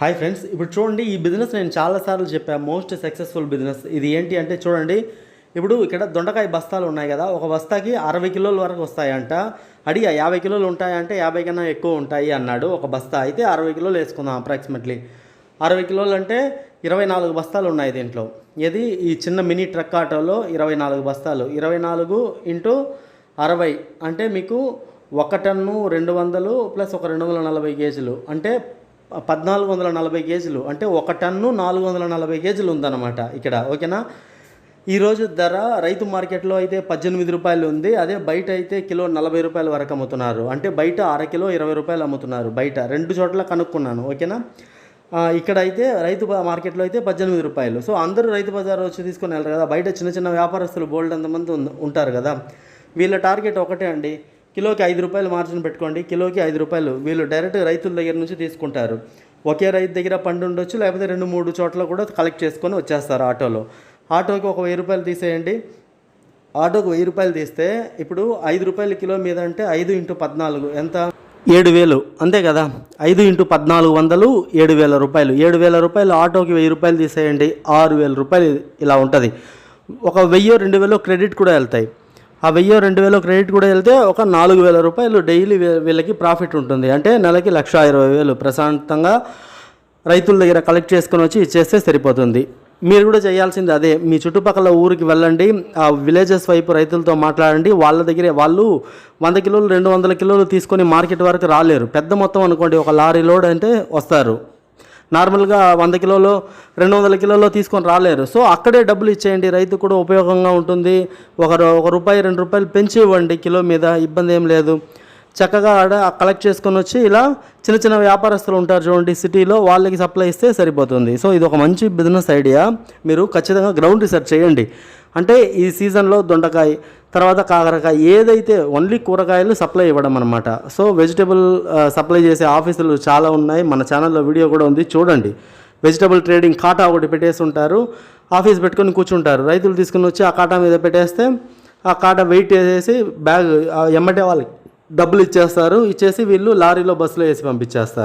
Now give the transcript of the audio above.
Hi friends ఇప్పుడు చూడండి ఈ బిజినెస్ నేను చాలాసార్లు చెప్పాను మోస్ట్ సక్సెస్ఫుల్ బిజినెస్ ఇది ఏంటి అంటే చూడండి ఇప్పుడు ఇక్కడ దొండకాయ బస్తాలు ఉన్నాయి కదా ఒక బస్తాకి అరవై కిలోల వరకు వస్తాయంట. అడిగా యాభై కిలోలు ఉంటాయంటే యాభై కన్నా ఎక్కువ ఉంటాయి అన్నాడు ఒక బస్తా. అయితే అరవై కిలోలు వేసుకుందాం అప్రాక్సిమేట్లీ అరవై కిలోలు అంటే ఇరవై నాలుగు బస్తాలు ఉన్నాయి దీంట్లో. ఇది ఈ చిన్న మినీ ట్రక్ ఆటోలో ఇరవై నాలుగు బస్తాలు. ఇరవై నాలుగు ఇంటూ అరవై అంటే మీకు ఒక టన్ను రెండు వందలు ప్లస్ ఒక రెండు వందల నలభై కేజీలు. అంటే పద్నాలుగు వందల నలభై కేజీలు. అంటే ఒక టన్ను నాలుగు వందల నలభై కేజీలు ఉందన్నమాట ఇక్కడ. ఓకేనా? ఈరోజు ధర రైతు మార్కెట్లో అయితే పద్దెనిమిది రూపాయలు ఉంది. అదే బయట అయితే కిలో నలభై రూపాయల వరకు అమ్ముతున్నారు. అంటే బయట అర కిలో ఇరవై రూపాయలు అమ్ముతున్నారు బయట. రెండు చోట్ల కనుక్కున్నాను. ఓకేనా? ఇక్కడ అయితే రైతు మార్కెట్లో అయితే పద్దెనిమిది రూపాయలు. సో అందరూ రైతు బజార్ వచ్చి తీసుకొని వెళ్ళరు కదా. బయట చిన్న చిన్న వ్యాపారస్తులు బోల్డ్ అంతమంది ఉంటారు కదా. వీళ్ళ టార్గెట్ ఒకటే అండి. కిలోకి ఐదు రూపాయలు మార్జిన్ పెట్టుకోండి. కిలోకి ఐదు రూపాయలు. వీళ్ళు డైరెక్ట్ రైతుల దగ్గర నుంచి తీసుకుంటారు. ఒకే రైతు దగ్గర పండు ఉండొచ్చు లేకపోతే రెండు మూడు చోట్ల కూడా కలెక్ట్ చేసుకొని వచ్చేస్తారు ఆటోలో. ఆటోకి ఒక వెయ్యి రూపాయలు తీసేయండి. ఆటోకు వెయ్యి రూపాయలు తీస్తే ఇప్పుడు ఐదు రూపాయల కిలో మీద అంటే ఐదు ఇంటూ పద్నాలుగు ఎంత? ఏడు వేలు. అంతే కదా? ఐదు ఇంటూ పద్నాలుగు వందలు ఏడు వేల రూపాయలు. ఏడు వేల రూపాయలు ఆటోకి వెయ్యి రూపాయలు తీసేయండి. ఆరు వేల రూపాయలు ఇలా ఉంటుంది. ఒక వెయ్యో రెండు వేలో క్రెడిట్ కూడా వెళ్తాయి. ఆ వెయ్యో రెండు వేలు క్రెడిట్ కూడా వెళ్తే ఒక నాలుగు వేల రూపాయలు డైలీ వీళ్ళకి ప్రాఫిట్ ఉంటుంది. అంటే నెలకి లక్ష ఇరవై వేలు ప్రశాంతంగా రైతుల దగ్గర కలెక్ట్ చేసుకొని వచ్చి ఇచ్చేస్తే సరిపోతుంది. మీరు కూడా చేయాల్సింది అదే. మీ చుట్టుపక్కల ఊరికి వెళ్ళండి. ఆ విలేజెస్ వైపు రైతులతో మాట్లాడండి. వాళ్ళ దగ్గరే వాళ్ళు వంద కిలోలు రెండు వందల కిలోలు తీసుకొని మార్కెట్ వరకు రాలేరు. పెద్ద మొత్తం అనుకోండి ఒక లారీ లోడ్ అంటే వస్తారు. నార్మల్గా వంద కిలోలో రెండు వందల కిలోలు తీసుకొని రాలేరు. సో అక్కడే డబ్బులు ఇచ్చేయండి. రైతు కూడా ఉపయోగంగా ఉంటుంది. ఒక ఒక రూపాయి రెండు రూపాయలు పెంచి ఇవ్వండి కిలో మీద. ఇబ్బంది ఏం లేదు. చక్కగా ఆడ కలెక్ట్ చేసుకొని వచ్చి ఇలా చిన్న చిన్న వ్యాపారస్తులు ఉంటారు చూడండి సిటీలో వాళ్ళకి సప్లై ఇస్తే సరిపోతుంది. సో ఇది ఒక మంచి బిజినెస్ ఐడియా మీరు ఖచ్చితంగా గ్రౌండ్ రీసెర్చ్ చేయండి. అంటే ఈ సీజన్లో దొండకాయ తర్వాత కాకరకాయ ఏదైతే ఓన్లీ కూరగాయలు సప్లై ఇవ్వడం అనమాట సో వెజిటబుల్ సప్లై చేసే ఆఫీసులు చాలా ఉన్నాయి. మన ఛానల్లో వీడియో కూడా ఉంది. చూడండి. వెజిటబుల్ ట్రేడింగ్ కాటా ఒకటి పెట్టేసి ఉంటారు. ఆఫీస్ పెట్టుకొని కూర్చుంటారు. రైతులు తీసుకుని వచ్చి ఆ కాటా మీద పెట్టేస్తే ఆ కాటా వెయిట్ చేసేసి బ్యాగ్ ఎమ్మటే వాళ్ళకి డబ్బులు ఇచ్చేస్తారు. ఇచ్చేసి వీళ్ళు లారీలో బస్సులో వేసి పంపించేస్తారు.